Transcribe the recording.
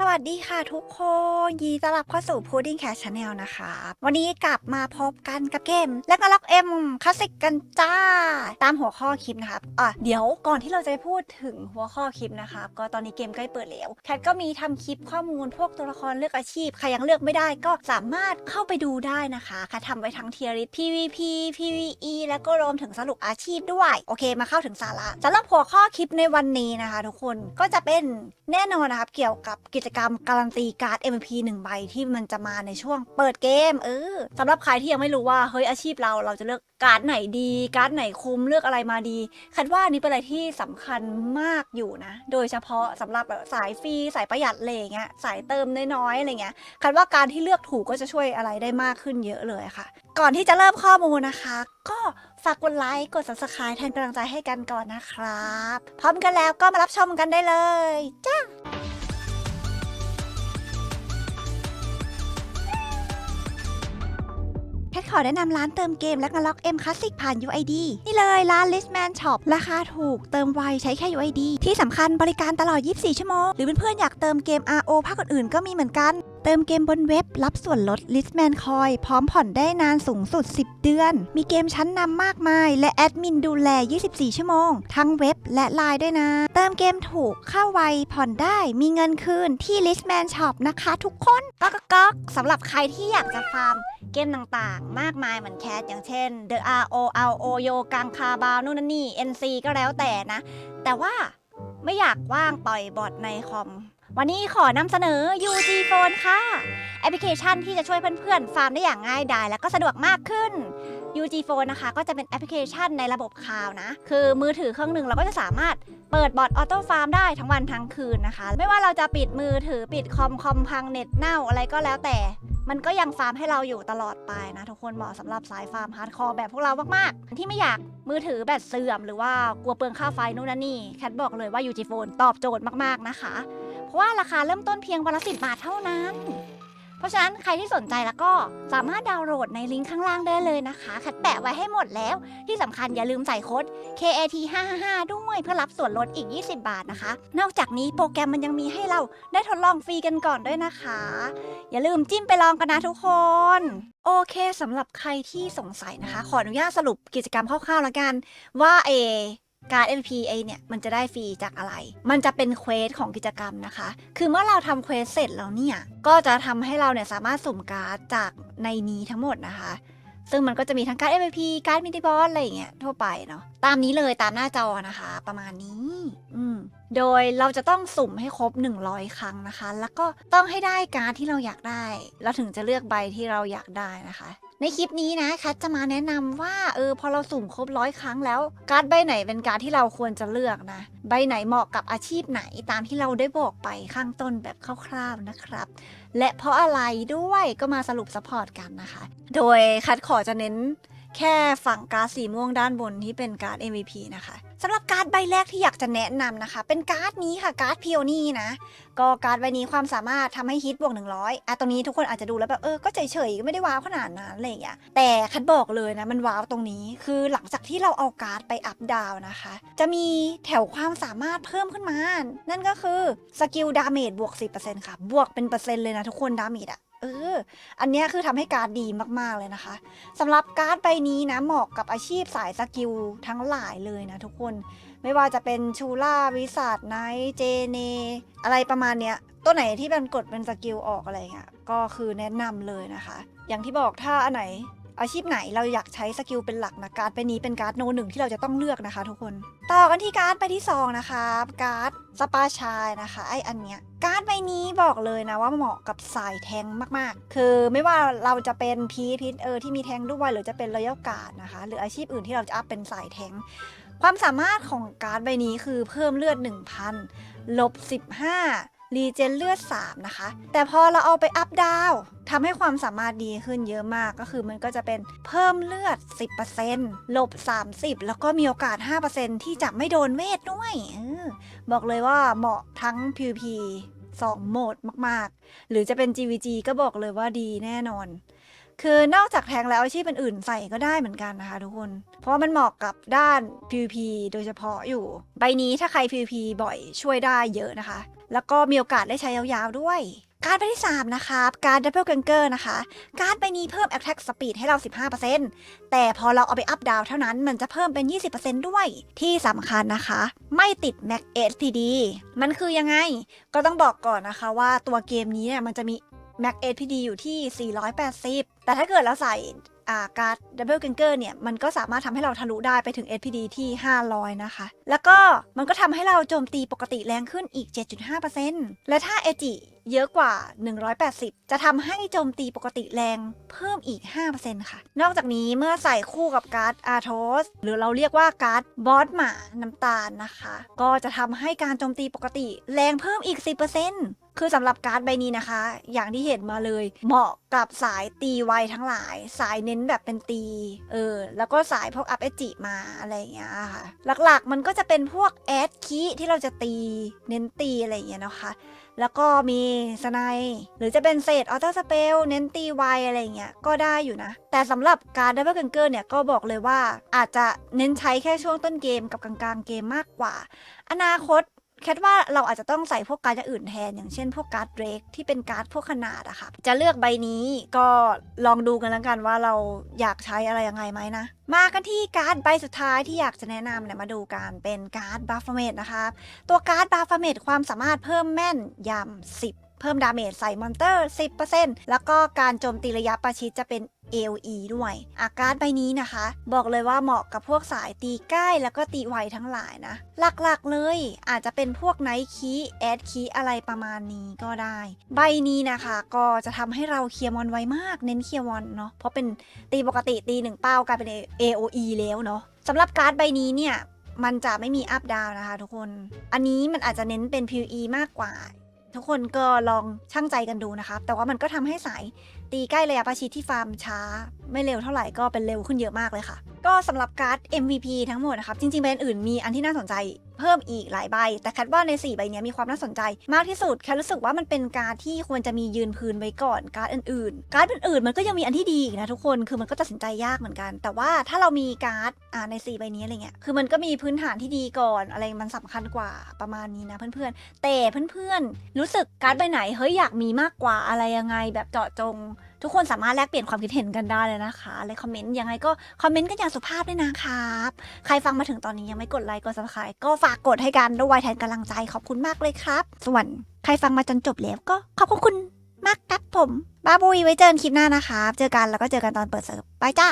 สวัสดีค่ะทุกคนยินดีต้อนรับเข้าสู่ Pudding Cat Channel นะคะ วันนี้กลับมาพบกันกับเกม และก็ล็อกเอ็มคลาสสิกกันจ้า ตามหัวข้อคลิปนะครับอะเดี๋ยวก่อนที่เราจะพูดถึงหัวข้อคลิปนะครับก็ตอนนี้เกมใกล้เปิดแล้ว แคทก็มีทำคลิปข้อมูลพวกตัวละครเลือกอาชีพ ใครยังเลือกไม่ได้ก็สามารถเข้าไปดูได้นะคะแคททำไว้ทั้งเทียริส PVP PVE แล้วก็รวมถึงสรุปอาชีพด้วย โอเค มาเข้าถึงสาระสำหรับหัวข้อคลิปในวันนี้นะคะ ทุกคนก็จะเป็นแน่นอนนะครับเกี่ยวกับกิจกรรมการันตีการ์ด MP 1 ใบที่มันจะมาในช่วงเปิดเกม เออสำหรับใครที่ยังไม่รู้ว่าเฮ้ยอาชีพเราเราจะเลือกการ์ดไหนดีการ์ดไหนคุ้มเลือกอะไรมาดีคันว่าอันนี้เป็นอะไรที่สำคัญมากอยู่นะ โดยเฉพาะสำหรับสายฟรีสายประหยัดอะไรอย่งเงี้ยสายเติมน้อยๆอะไรเงี้ยคันว่าการที่เลือกถูกก็จะช่วยอะไรได้มากขึ้นเยอะเลยค่ะ ก่อนที่จะเริ่มข้อมูลนะคะ ก็ฝากกดไลค์กด subscribe แทนกำลังใจให้กันก่อนนะครับ พร้อมกันแล้วก็มารับชมกันได้เลย จ้า ขอแนะนำร้านเติมเกมและกล็อกเอ็มคลาสสิกผ่าน UID นี่เลยร้าน Listman Shop ราคาถูกเติมไวใช้แค่ UID ที่สำคัญบริการตลอด 24 ชั่วโมง หรือเพื่อนๆอยากเติมเกม RO ภาคอื่นๆก็มีเหมือนกัน ติมเกมบนเว็บรับส่วนลด Listman Coin พร้อมผ่อนได้นานสูงสุด 10 เดือน มีเกมชั้นนำมากมาย และแอดมินดูแล 24 ชั่วโมง ทั้งเว็บและไลน์ด้วยนะ เติมเกมถูกเข้าไว ผ่อนได้มีเงินคืนที่ Listman Shop นะคะทุกคนก๊อกก๊อสำหรับใครที่อยากจะฟาร์มเกมต่างๆ มากมายเหมือนแคสอย่างเช่น The RO RO โยกังคาบาวนู่นนี่ NC ก็แล้วแต่นะ แต่ว่า ไม่อยากว่างปล่อยบอทในคอม วันนี้ขอนำเสนอ UG Phone ค่ะ แอปพลิเคชันที่จะช่วยเพื่อนๆ ฟาร์มได้อย่างง่ายดาย และก็สะดวกมากขึ้น UG Phone นะคะ ก็จะเป็นแอปพลิเคชันในระบบคลาวนะ คือมือถือเครื่องหนึ่งเราก็จะสามารถเปิดบอทออโต้ฟาร์มได้ทั้งวันทั้งคืนนะคะ ไม่ว่าเราจะปิดมือถือปิดคอมคอมพังเน็ตเน่าอะไรก็แล้วแต่ มันก็ยังฟาร์มให้เราอยู่ตลอดไปนะ ทุกคนเหมาะสำหรับสายฟาร์มฮาร์ดคอร์แบบพวกเรามากๆ ที่ไม่อยากมือถือแบตเสื่อม หรือว่ากลัวเปลืองค่าไฟนู่นนั่นนี่แคทบอกเลยว่า UG Phone ตอบโจทย์มากๆนะคะ เพราะว่าราคาเริ่มต้นเพียงวันละสิบาทเท่านั้น เพราะฉะนั้นใครที่สนใจแล้วก็สามารถดาวน์โหลดในลิงก์ข้างล่างได้เลยนะคะแคทแปะไว้ให้หมดแล้ว ที่สำคัญอย่าลืมใส่โค้ด KAT 555ด้วยเพื่อรับส่วนลดอีก 20 บาทนะคะ นอกจากนี้โปรแกรมมันยังมีให้เราได้ทดลองฟรีกันก่อนด้วยนะคะ อย่าลืมจิ้มไปลองกันนะทุกคน โอเคสำหรับใครที่สงสัยนะคะ ขออนุญาตสรุปกิจกรรมคร่าวๆแล้วกันว่าเอ การ MPA เนี่ยมันจะได้ฟรีจากอะไร มันจะเป็นเควสของกิจกรรมนะคะ คือเมื่อเราทำเควสเสร็จแล้วเนี่ย ก็จะทำให้เราเนี่ยสามารถสุ่มการ์ดจากในนี้ทั้งหมดนะคะ ซึ่งมันก็จะมีทั้งการ์ด MVP การ์ดมินิบอสอะไรอย่างเงี้ยทั่วไปเนาะ ตามนี้เลยตามหน้าจอนะคะ ประมาณนี้ อืมโดยเราจะต้องสุ่มให้ครบ 100 ครั้งนะคะ แล้วก็ต้องให้ได้การ์ดที่เราอยากได้ เราถึงจะเลือกใบที่เราอยากได้นะคะ ในคลิปนี้นะแคทจะมาแนะนำว่าเออพอเราสุ่มครบร้อยครั้งแล้ว การ์ดใบไหนเป็นการ์ดที่เราควรจะเลือกนะ ใบไหนเหมาะกับอาชีพไหนตามที่เราได้บอกไปข้างต้นแบบคร่าวๆนะครับ และเพราะอะไรด้วยก็มาสรุปสปอร์ตกันนะคะ โดยคัดขอจะเน้นแค่ฝั่งการ์ดสีม่วงด้านบนที่เป็นการ์ด MVP นะคะ สำหรับการ์ดใบแรกที่อยากจะแนะนำนะคะ เป็นการ์ดนี้ค่ะการ์ดพิโอนี่นะ ก็การ์ดใบนี้ความสามารถทำให้ฮิตบวก 100อะตรงนี้ทุกคนอาจจะดูแล้วแบบเออก็เฉยๆก็ไม่ได้ว้าวขนาดนั้นอะไรอย่างเงี้ยแต่คัดบอกเลยนะมันว้าวตรงนี้ คือหลังจากที่เราเอาการ์ดไปอัพดาวนะคะ จะมีแถวความสามารถเพิ่มขึ้นมา นั่นก็คือสกิลดาเมจบวก10%ค่ะบวกเป็นเปอร์เซ็นต์เลยนะทุกคนดาเมจอะ เออ อันนี้คือทำให้การ์ดดีมากๆเลยนะคะสำหรับการ์ดใบนี้นะเหมาะกับอาชีพสายสกิลทั้งหลายเลยนะทุกคน ไม่ว่าจะเป็นชูล่าวิสัทไนเจเน อะไรประมาณเนี้ย ตัวไหนที่เป็นกดเป็นสกิลออกอะไรเงี้ยก็คือแนะนำเลยนะคะ อย่างที่บอกถ้าอันไหน อาชีพไหนเราอยากใช้สกิลเป็นหลักนะการ์ดใบนี้เป็นการ์ดโนหนึ่งที่เราจะต้องเลือกนะคะ ทุกคนต่อกันที่การ์ดใบที่สองนะคะ การ์ดสปาชายนะคะไออันเนี้ยการ์ดใบนี้บอกเลยนะว่าเหมาะกับสายแทงมากๆ คือไม่ว่าเราจะเป็นพีพิทเออที่มีแทงด้วยหรือจะเป็นรอยัลการ์ดนะคะ หรืออาชีพอื่นที่เราจะอัพเป็นสายแทงความสามารถของการ์ดใบนี้คือเพิ่มเลือด 1,000ลบ15 รีเจนเลือด 3 นะคะ แต่พอเราเอาไปอัพดาวทำให้ความสามารถดีขึ้นเยอะมากก็คือมันก็จะเป็นเพิ่มเลือด 10%ลบ 30 แล้วก็มีโอกาส 5%ที่จะไม่โดนเวทด้วยเออบอกเลยว่าเหมาะทั้ง PVP 2 โหมดมากๆ หรือจะเป็น GVG ก็บอกเลยว่าดีแน่นอน คือนอกจากแทงแล้วอาชีพอื่นๆใส่ก็ได้เหมือนกันนะคะทุกคน เพราะมันเหมาะกับด้าน PVP โดยเฉพาะอยู่ ใบนี้ถ้าใคร PVP บ่อยช่วยได้เยอะนะคะ แล้วก็มีโอกาสได้ใช้ยาวๆด้วย การดใบที่ 3 นะครับการ Double Ganger นะคะ การดใบนี้เพิ่ม Attack Speed ให้เรา 15%แต่พอเราเอาไปอัพดาวเท่านั้นมันจะเพิ่มเป็น 20%ด้วย ที่สำคัญนะคะ ไม่ติด Max SPD มันคือยังไง ก็ต้องบอกก่อนนะคะว่าตัวเกมนี้เนี่ยมันจะมี Max SPD อยู่ที่ 480 แต่ถ้าเกิดเราใส่ การ์ดดับเบิลเกนเกอร์เนี่ย มันก็สามารถทำให้เราทะลุได้ไปถึง SPD ที่ 500 นะคะ แล้วก็มันก็ทำให้เราโจมตีปกติแรงขึ้นอีก 7.5%และถ้าเอจิ เยอะกว่า 180 จะทำให้โจมตีปกติแรงเพิ่มอีก 5%ค่ะ นอกจากนี้เมื่อใส่คู่กับการ์ดอาร์โทสหรือเราเรียกว่าการ์ดบอสหมาน้ำตาลนะคะ ก็จะทำให้การโจมตีปกติแรงเพิ่มอีก 10%คือสำหรับการ์ดใบนี้นะคะ อย่างที่เห็นมาเลย เหมาะกับสายตีไวทั้งหลาย สายเน้นแบบเป็นตี เออ แล้วก็สายพวกอัพเอจิมาอะไรอย่างเงี้ยค่ะ หลักๆมันก็จะเป็นพวกแอดคีที่เราจะตี เน้นตีอะไรอย่างเงี้ยนะคะ แล้วก็มีสไนด์หรือจะเป็นเศษออโต้สเปลเน้นตีไวอะไรอย่างเงี้ยก็ได้อยู่นะ แต่สำหรับการดับเบิลเกนเกอร์เนี่ยก็บอกเลยว่าอาจจะเน้นใช้แค่ช่วงต้นเกมกับกลางๆเกมมากกว่า อนาคตแคทว่าเราอาจจะต้องใส่พวกการ์ดอย่างอื่นแทน อย่างเช่นพวกการ์ดเดรกที่เป็นการ์ดพวกขนาดอะค่ะจะเลือกใบนี้ก็ลองดูกันแล้วกันว่าเราอยากใช้อะไรยังไงไหมนะ มากันที่การ์ดใบสุดท้ายที่อยากจะแนะนำเนี่ยมาดูกันเป็นการ์ดบัฟเฟเมดนะคะตัวการ์ดบาฟาเมดความสามารถเพิ่มแม่นยำ10 เพิ่มดาเมจใส่มอนเตอร์ 10%แล้วก็การโจมตีระยะประชิดจะเป็น AOE ด้วยอาการ์ดใบนี้นะคะ บอกเลยว่าเหมาะกับพวกสายตีใกล้แล้วก็ตีไวทั้งหลายนะ หลักๆเลย อาจจะเป็นพวกไนท์คีแอดคีอะไรประมาณนี้ก็ได้ ใบนี้นะคะก็จะทำให้เราเคลียร์มอนไวมากเน้นเคลียร์มอนเนาะเพราะเป็นตีปกติตีหนึ่งเป้ากลายเป็น AOE แล้วเนาะสำหรับการ์ดใบนี้เนี่ยมันจะไม่มีอัพดาวนะคะทุกคน อันนี้มันอาจจะเน้นเป็น PVE มากกว่า ทุกคนก็ลองช่างใจกันดูนะคะแต่ว่ามันก็ทำให้สาย ตีใกล้ระยะประชิดที่ฟาร์มช้า ไม่เร็วเท่าไหร่ก็เป็นเร็วขึ้นเยอะมากเลยค่ะ ก็สำหรับการ์ด MVP ทั้งหมดนะครับ จริงๆแบรนด์อื่นมีอันที่น่าสนใจเพิ่มอีกหลายใบ แต่แคทว่าใน 4 ใบนี้มีความน่าสนใจ มากที่สุดแคทรู้สึกว่ามันเป็นการดที่ควรจะมียืนพื้นไว้ก่อนการ์ดอื่นๆ การ์ดอื่นๆ มันก็ยังมีอันที่ดีอีกนะทุกคนคือมันก็ตัดสินใจยากเหมือนกัน แต่ว่าถ้าเรามีการ์ดอ่าใน 4 ใบนี้อะไรเงี้ยคือมันก็มีพื้นฐานที่ดีก่อนอะไรมันสำคัญกว่าประมาณนี้นะเพื่อนๆแต่เพื่อนๆรู้สึกการ์ดใบไหนเฮ้ยอยากมีมากกว่าอะไรยังไงแบบเจาะจงทุกคนสามารถแลกเปลี่ยนความคิดเห็นกันได้เลยนะคะและคอมเมนต์ยังไงก็คอมเมนต์กันอย่างสุภาพด้วยนะครับ ใครฟังมาถึงตอนนี้ยังไม่กดไลค์กดซับสไครต์ก็ฝากกดให้กันด้วยแทนกำลังใจขอบคุณมากเลยครับ ส่วนใครฟังมาจนจบแล้วก็ขอบคุณมากครับผมบ้าบุยไว้เจอกันคลิปหน้านะคะ เจอกันแล้วก็เจอกันตอนเปิดเสิร์ฟไปจ้า